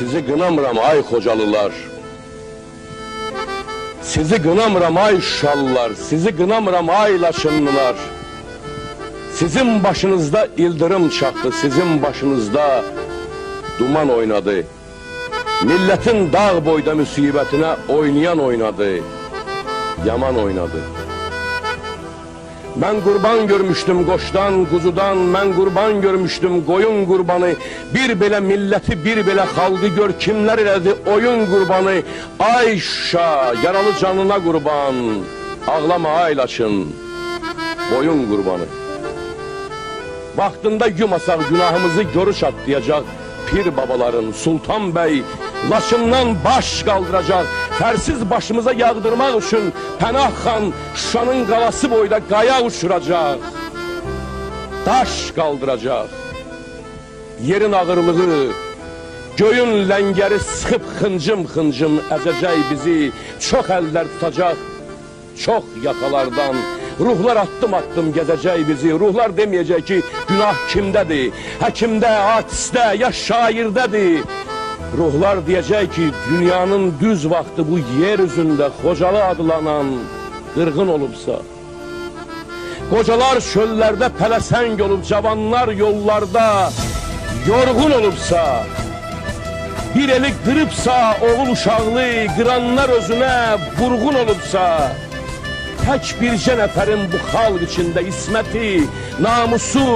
Sizi qınamıram ay xocalılar. Sizi qınamıram ay şallar, sizi qınamıram ay laçınlılar. Sizin başınızda ildırım çaktı, sizin başınızda duman oynadı. Milletin dağ boyda müsibetine oynayan oynadı, yaman oynadı. Ben kurban görmüştüm koçtan, kuzudan, ben kurban görmüştüm koyun kurbanı. Bir bile milleti, bir bile halkı gör kimler eledi oyun kurbanı. Ay Şuşa, yaralı canına kurban, ağlama aylaçın, boyun kurbanı. Vaktinde yumasak günahımızı görüş atlayacak. Pir babaların Sultan Bey Laçından baş kaldıracak. Fersiz başımıza yağdırmak için Pənah xan Şuşanın qalası boyda qaya uçuracak. Daş kaldıracak. Yerin ağırlığı, Göyün ləngəri sıxıb xıncım xıncım əzəcək bizi Çox əllər tutacaq, çox yaxalardan Ruhlar attım attım gəzəcək bizi Ruhlar deməyəcək ki günah kimdədir Həkimdə, artistdə, ya şairdədir Ruhlar deyəcək ki dünyanın düz vaxtı bu yer üzündə Xocalı adlanan qırğın olubsa Qocalar çöllərdə pələsəng olub, cavanlar yollarda yorğun olubsa Bir eli qırıbsa oğul uşaqlı, qıranlar özünə vurğun olubsa, tək bircə nəfərin bu xalq içində isməti, namusu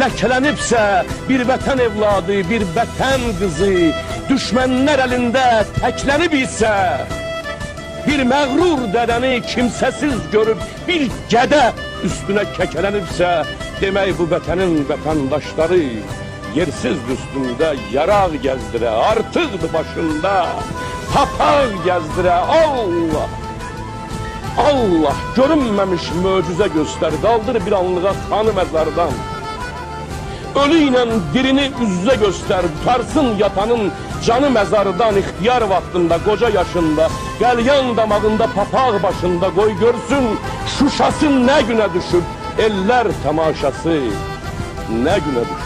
ləkələnibsə, bir vətən evladı, bir vətən qızı, düşmənlər əlində təklənib isə, bir məğrur dədəni kimsəsiz görüb bir gədə üstünə kəkələnibsə, demək bu vətənin vətəndaşları yersiz üstündə yaraq gəzdirə, artıqdır başında papaq gəzdirə, Allah! Allah görünməmiş möcüzə göstər, qaldır bir anlığa xanı məzardan. Ölü ilə dirini üz-üzə göstər, tutarsın yatanın canı məzardan ixtiyar vaxtında, qoca yaşında, qəlyan damağında, papaq başında qoy görsün, şuşası nə günə düşüb, ellər tamaşası nə günə düşüb.